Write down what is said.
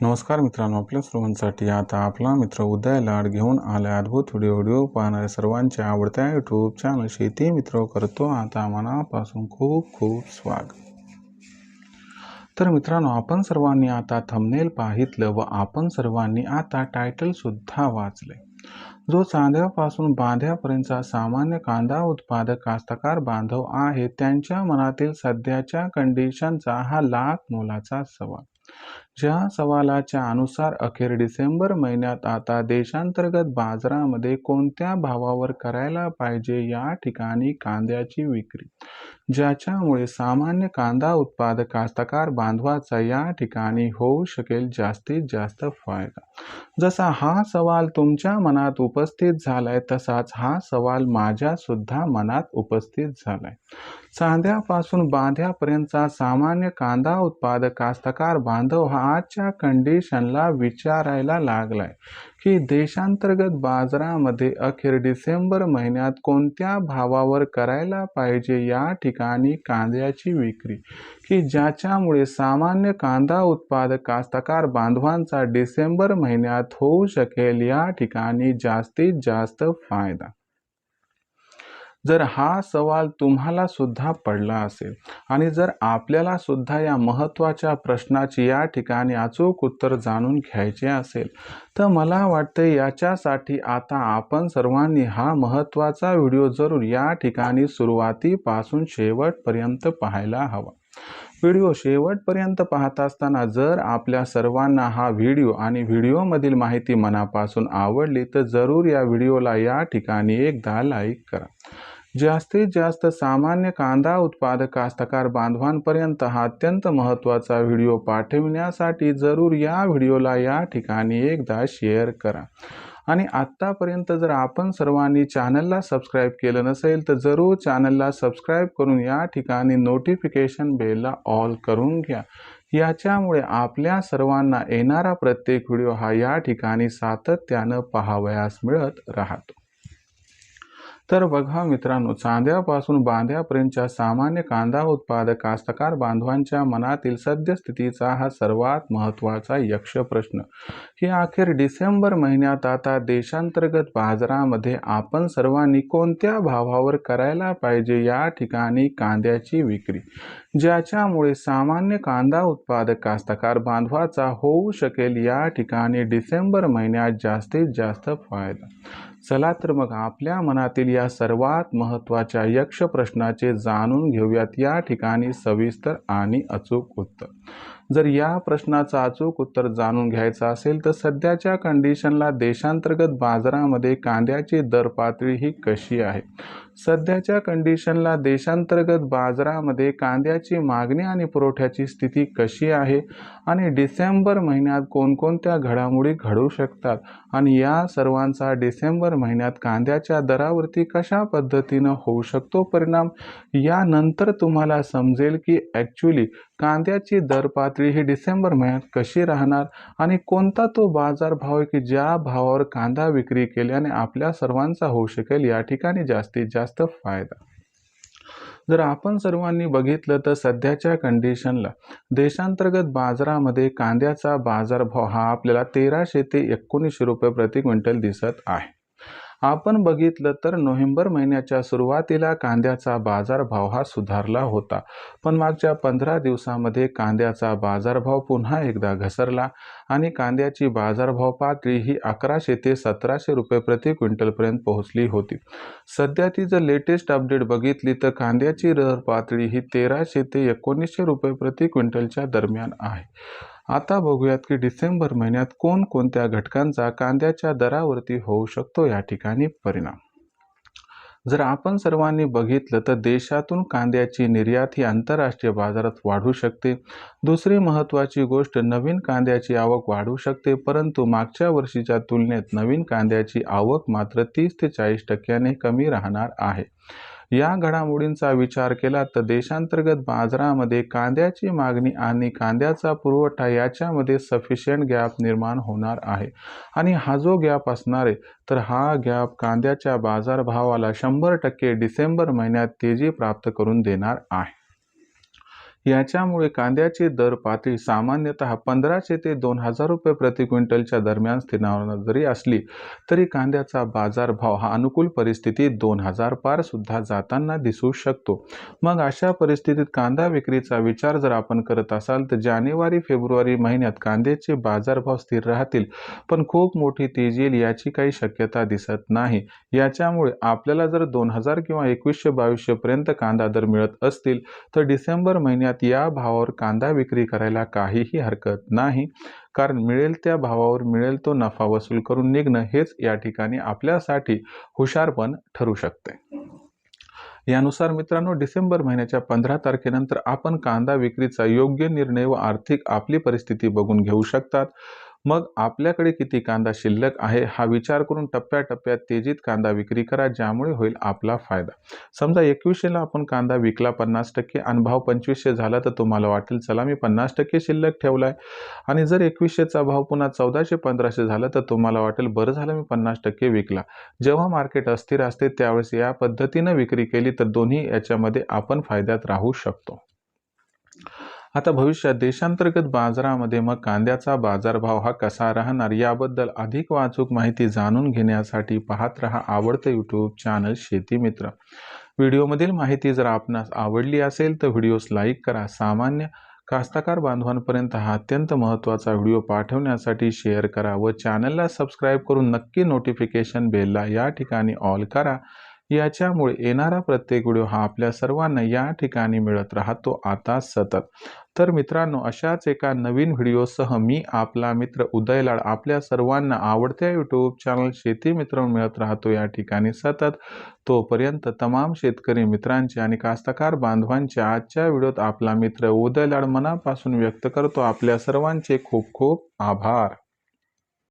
नमस्कार मित्रांनो आपल्या सर्वांसाठी आता आपला मित्र उदय लाड घेऊन आला अद्भुत व्हिडिओ व्हिडिओ पाहणाऱ्या सर्वांच्या आवडत्या यूट्यूब चॅनल शेती मित्र करतो आता मनापासून खूप खूप स्वागत. तर मित्रांनो आपण सर्वांनी आता थंबनेल पाहितलं व आपण सर्वांनी आता टायटलसुद्धा वाचले जो चांद्यापासून बांध्यापर्यंतचा सामान्य कांदा उत्पादक कास्तकार बांधव आहे त्यांच्या मनातील सध्याच्या कंडिशनचा हा लाख मोलाचा सवाल. ज्या सवालाच्या अनुसार अखेर डिसेंबर महिन्यात आता देशांतर्गत बाजारामध्ये कोणत्या भावावर करायला पाहिजे या ठिकाणी कांद्याची विक्री? ज्याच्यामुळे सामान्य कांदा उत्पादक कास्तकार बांधवाचा या ठिकाणी होऊ शकेल जास्तीत जास्त फायदा. जसा हा सवाल तुमच्या मनात उपस्थित झालाय तसाच हा सवाल माझ्या सुद्धा मनात उपस्थित झालाय. सांध्यापासून बांध्यापर्यंतचा सामान्य कांदा उत्पादक कास्तकार बांधव हा आजच्या कंडिशनला विचारायला लागलाय. की देशांतर्गत बाजारामध्ये अखेर डिसेंबर महिन्यात कोणत्या भावावर करायला पाहिजे या ठिकाणी कांद्याची विक्री? की ज्याच्यामुळे सामान्य कांदा उत्पादक कास्तकार बांधवांचा डिसेंबर महिन्यात होऊ शकेल या ठिकाणी जास्तीत जास्त फायदा? जर हा सवाल तुम्हाला सुद्धा पडला असेल आणि जर आपल्याला सुद्धा या महत्त्वाच्या प्रश्नाची या ठिकाणी अचूक उत्तर जाणून घ्यायचे असेल तर मला वाटते याच्यासाठी आता आपण सर्वांनी हा महत्त्वाचा व्हिडिओ जरूर या ठिकाणी सुरुवातीपासून शेवटपर्यंत पाहायला हवा. व्हिडिओ शेवटपर्यंत पाहत असताना जर आपल्या सर्वांना हा व्हिडिओ आणि व्हिडिओमधील माहिती मनापासून आवडली तर जरूर या व्हिडिओला या ठिकाणी एकदा लाईक करा. जास्तीत जास्त सामान्य कांदा उत्पादक कास्तकार बांधवांपर्यंत हा अत्यंत महत्त्वाचा व्हिडिओ पाठविण्यासाठी जरूर या व्हिडिओला या ठिकाणी एकदा शेअर करा. आणि आत्तापर्यंत जर आपण सर्वांनी चॅनलला सबस्क्राईब केलं नसेल तर जरूर चॅनलला सबस्क्राईब करून या ठिकाणी नोटिफिकेशन बेलला ऑल करून घ्या. याच्यामुळे आपल्या सर्वांना येणारा प्रत्येक व्हिडिओ हा या ठिकाणी सातत्यानं पाहावयास मिळत राहतो. तर बघा मित्रांनो चांद्यापासून बांध्यापर्यंतच्या सामान्य कांदा उत्पादक कास्तकार बांधवांच्या मनातील सद्यस्थितीचा हा सर्वात महत्त्वाचा यक्ष प्रश्न की अखेर डिसेंबर महिन्यात आता देशांतर्गत बाजारामध्ये आपण सर्वांनी कोणत्या भावावर करायला पाहिजे या ठिकाणी कांद्याची विक्री ज्याच्यामुळे सामान्य कांदा उत्पादक कास्तकार बांधवाचा होऊ शकेल या ठिकाणी डिसेंबर महिन्यात जास्तीत जास्त फायदा. चला तर मग आपल्या मनातील या सर्वात महत्त्वाच्या यक्ष प्रश्नाचे जाणून घेऊयात. या ठिकाणी सविस्तर आणि अचूक उत्तर. जर या प्रश्नाचं अचूक उत्तर जाणून घ्यायचं असेल तर सध्याच्या कंडिशनला देशांतर्गत बाजारामध्ये कांद्याची दर पातळी ही कशी आहे? सध्याच्या कंडिशनला देशांतर्गत बाजारामध्ये कांद्याची मागणी आणि पुरवठ्याची स्थिती कशी आहे आणि डिसेंबर महिन्यात कोणकोणत्या घडामोडी घडू शकतात आणि या सर्वांचा डिसेंबर महिन्यात कांद्याच्या दरावरती कशा पद्धतीनं होऊ शकतो परिणाम यानंतर तुम्हाला समजेल की ॲक्च्युली कांद्याची दर पातळी ही डिसेंबर महिन्यात कशी राहणार आणि कोणता तो बाजारभाव आहे की ज्या भावावर कांदा विक्री केल्याने आपल्या सर्वांचा होऊ शकेल या ठिकाणी जास्तीत जास्त फायदा? जर आपण सर्वांनी बघितलं तर सध्याच्या कंडिशनला देशांतर्गत बाजारामध्ये कांद्याचा बाजारभाव हा आपल्याला तेराशे ते एकोणीसशे रुपये प्रति क्विंटल दिसत आहे. आपण बघितलं तर नोव्हेंबर महिन्याच्या सुरुवातीला कांद्याचा बाजारभाव हा सुधारला होता. पण मागच्या पंधरा दिवसामध्ये कांद्याचा बाजारभाव पुन्हा एकदा घसरला आणि कांद्याची बाजारभाव पातळी ही अकराशे ते सतराशे रुपये प्रति क्विंटलपर्यंत पोहोचली होती. सध्या ती जर लेटेस्ट अपडेट बघितली तर कांद्याची दर पातळी ही तेराशे ते एकोणीसशे रुपये प्रति क्विंटलच्या दरम्यान आहे. आता बघूयात की डिसेंबर महिन्यात कोणकोणत्या घटकांचा कांद्याच्या दरावरती होऊ शकतो या ठिकाणी परिणाम. जर आपण सर्वांनी बघितलं तर देशातून कांद्याची निर्यात ही आंतरराष्ट्रीय बाजारात वाढू शकते. दुसरी महत्त्वाची गोष्ट नवीन कांद्याची आवक वाढू शकते परंतु मागच्या वर्षीच्या तुलनेत नवीन कांद्याची आवक मात्र तीस ते चाळीस टक्क्याने कमी राहणार आहे. या घडामोडींचा विचार केला तर देशांतर्गत बाजारामध्ये कांद्याची मागणी आणि कांद्याचा पुरवठा याच्यामध्ये सफिशियंट गॅप निर्माण होणार आहे. आणि हा जो गॅप असणार आहे तर हा गॅप कांद्याच्या बाजारभावाला शंभर टक्के डिसेंबर महिन्यात तेजी प्राप्त करून देणार आहे. याच्यामुळे कांद्याची दर पातळी सामान्यतः पंधराशे ते दोन हजार रुपये प्रति क्विंटलच्या दरम्यान स्थिरावणार जरी असली तरी कांद्याचा बाजारभाव हा अनुकूल परिस्थितीत दोन हजार पार सुद्धा जाताना दिसू शकतो. मग अशा परिस्थितीत कांदा विक्रीचा विचार जर आपण करत असाल तर जानेवारी फेब्रुवारी महिन्यात कांद्याचे बाजारभाव स्थिर राहतील पण खूप मोठी तेजी येईल याची काही शक्यता दिसत नाही. याच्यामुळे आपल्याला जर दोन हजार किंवा एकवीसशे बावीसशे पर्यंत कांदा दर मिळत असतील तर डिसेंबर महिन्यात या भावावर कांदा विक्री करायला काहीही हरकत नाही. कारण मिळेल त्या भावावर मिळेल तो नफा वसूल करून निघणं हेच या ठिकाणी आपल्यासाठी हुशारपण ठरू शकते. यानुसार मित्रांनो डिसेंबर महिन्याच्या पंधरा तारखेनंतर आपण कांदा विक्रीचा योग्य निर्णय व आर्थिक आपली परिस्थिती बघून घेऊ शकतात. मग आपल्याकडे किती कांदा शिल्लक आहे हा विचार करून टप्प्याटप्प्यात तेजीत कांदा विक्री करा ज्यामुळे होईल आपला फायदा. समजा एकवीसशेला आपण कांदा विकला पन्नास टक्के आणि भाव पंचवीसशे झाला तर तुम्हाला वाटेल चला मी पन्नास टक्के शिल्लक ठेवला आहे आणि जर एकवीसशेचा भाव पुन्हा चौदाशे पंधराशे झाला तर तुम्हाला वाटेल बरं झालं मी पन्नास टक्के विकला. जेव्हा मार्केट अस्थिर असते त्यावेळेस या पद्धतीनं विक्री केली तर दोन्ही याच्यामध्ये आपण फायद्यात राहू शकतो. आता भविष्यात देशांतर्गत बाजारामध्ये मग कांद्याचा बाजारभाव हा कसा राहणार याबद्दल अधिक वाचूक माहिती जाणून घेण्यासाठी पाहत रहा आवडतं यूट्यूब चॅनल शेती मित्र. व्हिडिओमधील माहिती जर आपणास आवडली असेल तर व्हिडिओस लाईक करा. सामान्य कास्तकार बांधवांपर्यंत हा अत्यंत महत्त्वाचा व्हिडिओ पाठवण्यासाठी शेअर करा व चॅनलला सबस्क्राईब करून नक्की नोटिफिकेशन बेलला या ठिकाणी ऑल करा. याच्यामुळे येणारा प्रत्येक व्हिडिओ हा आपल्या सर्वांना या ठिकाणी मिळत राहतो आता सतत. तर मित्रांनो अशाच एका नवीन व्हिडिओसह मी आपला मित्र उदय लाड आपल्या सर्वांना आवडत्या यूट्यूब चॅनल शेती मित्र मिळत राहतो या ठिकाणी सतत. तोपर्यंत तमाम शेतकरी मित्रांचे आणि कास्तकार बांधवांच्या आजच्या व्हिडिओत आपला मित्र उदय लाड मनापासून व्यक्त करतो. आपल्या सर्वांचे खूप खूप आभार.